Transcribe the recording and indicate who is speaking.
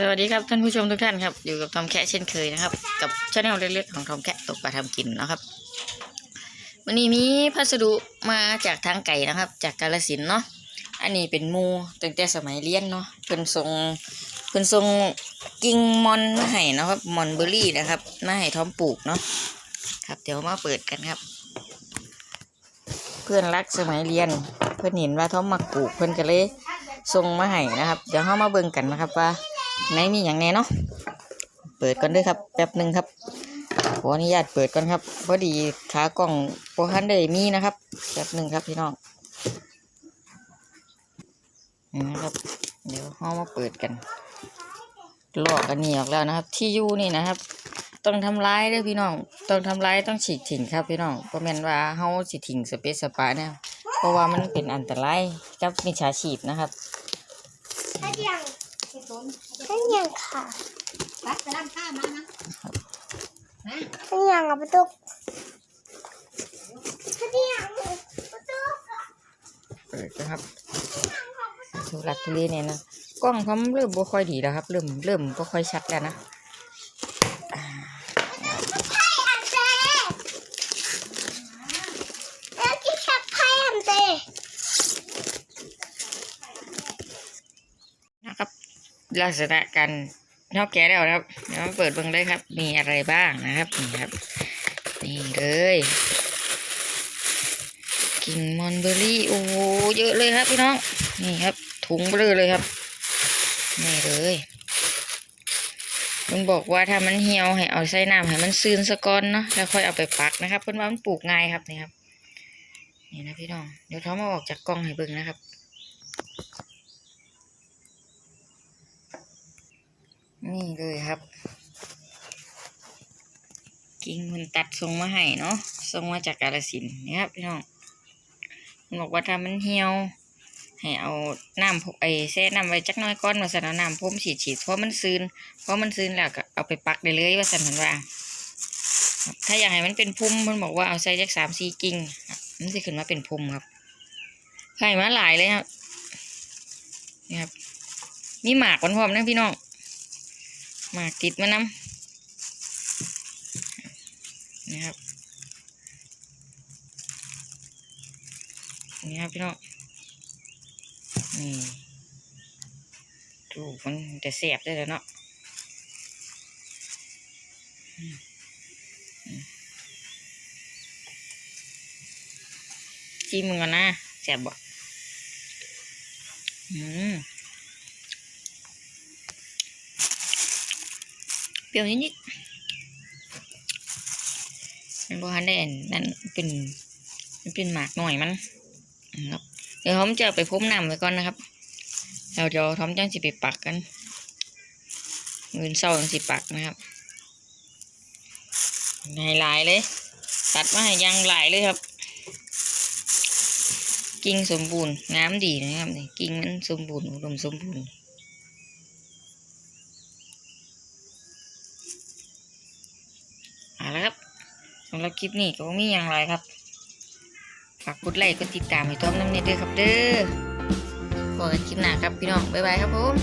Speaker 1: สวัสดีครับท่านผู้ชมทุกท่านครับ อยู่กับทอมแคะเช่นเคยนะครับ กับช่องเล็กๆของทอมแคะตกปลาทำกินนะครับ วันนี้มีพัสดุมาจากทางไก่นะครับ จากกาลสินเนาะอันนี้เป็นมูตั้งแต่สมัยเรียนเนาะเพิ่นทรงเพิ่นทรงกิ่งมอนมาให้นะครับมอนเบอร์รี่นะครับมาให้ทอมปลูกเนาะครับ เดี๋ยวมาเปิดกันครับ เพื่อนรักสมัยเรียน เพื่อนเห็นว่าทอมมักปลูกเพื่อนก็เลยส่งมาให้นะครับ เดี๋ยวเรามาเบิ่งกันนะครับว่า ไหนมีอย่างแน่เนาะเปิดก่อนด้วยครับ แป๊บหนึ่งครับขออนุญาตเปิดก่อนครับพอดีขากล่องโปรฮันได้มีนะครับแป๊บหนึ่งครับพี่น้องนี่นะครับ เดี๋ยวเรามาเปิดกันลอกอันนี้ออกแล้วนะครับ ที่ยูนี่นะครับต้องทำร้ายด้วยพี่น้อง ต้องทำร้ายต้องฉีกถิ่งครับพี่น้องเพราะแม่นว่าเฮาสิถิ่งสเปซสปาเนี่ยเพราะว่ามันเป็นอันตรายกับมิจฉาชีพนะครับ
Speaker 2: ถ้ายังค่ะ
Speaker 3: ปัดไปร้านข้ามานะนะ
Speaker 2: ถ้ายังอะประตูถ้ายังประตู
Speaker 1: เปิดนะครับทุลักทุเลเนี่ยนะกล้องผมเริ่มบ่ค่อยดีแล้วครับ เริ่มเริ่มบ่ค่อยชัดแล้วนะอ่า
Speaker 2: ไพ่อันเต้แล้วที่ชักไพ่อันเต้
Speaker 1: นะครับ ลักษณะการนอกแกะแล้วครับเดี๋ยวมาเปิดเบิ่งเลยครับ มีอะไรบ้างนะครับนี่ครับ นี่เลยกิ่งมอนเบอรี่โอ้โหเยอะเลยครับพี่น้องนี่ครับ ถุงเบลอเลยครับนี่เลยมันบอกว่าถ้ามันเหี่ยวให้เอาใส่น้ำให้มันซึนสะก่อนเนาะแล้วค่อยเอาไปปักนะครับ เพื่อนว่ามันปลูกง่ายครับนี่ครับนี่นะพี่น้องเดี๋ยวเขามาออกจากกล้องให้เบิ่งนะครับ นี่เลยครับ กิ่งมันตัดทรงมาให้เนาะทรงมาจากกาลสินนี่ครับพี่น้องมันบอกว่าถ้ามันเหี่ยวให้เอาน้ำไอ้แช่น้ำไว้จักน้อยก้อนมาสันเอาน้ำพ่มฉีดฉีดเพราะมันซึนเพราะมันซึนแล้วก็เอาไปปักได้เลยว่าสันเหมือนว่า ถ้าอยากให้มันเป็นพุ่มมันบอกว่าเอาใส่จักสามสี่กิ่งมันจะขึ้นมาเป็นพุ่มครับไข่มาหลายเลยครับนี่ครับมีหมากมันพร้อมนะพี่น้อง มาติดมานำนี่ครับ นี่ครับพี่น้องนี่ดูมันจะเสียบได้แล้วเนาะจิ้มมึงก่อนนะแสบบ่อืมเป รี้ยวนิดๆมันบอฮันได้อันนั่นเป็นมันเป็นหมากหน่อยมันนะครับเดี๋ยวผมจะไปพรมน้ำไว้ก่อนนะครับเราเดี๋ยวทอมจังสิไปปักกันเงินเศร้าจังสิปักนะครับให้หลายเลย ตัดมาให้ยางหลายเลยครับ กิ่งสมบูรณ์งามดีนะครับนี่กิ่งมันสมบูรณ์อุดมสมบูรณ์ เอาละครับสำหรับคลิปนี้ก็มีอย่างไรครับ ฝากกดไลค์กดติดตามให้ต้อมน้ำเนยด้วยครับเด้อพบกันคลิปหน้าครับพี่น้อง บ๊ายบายครับผม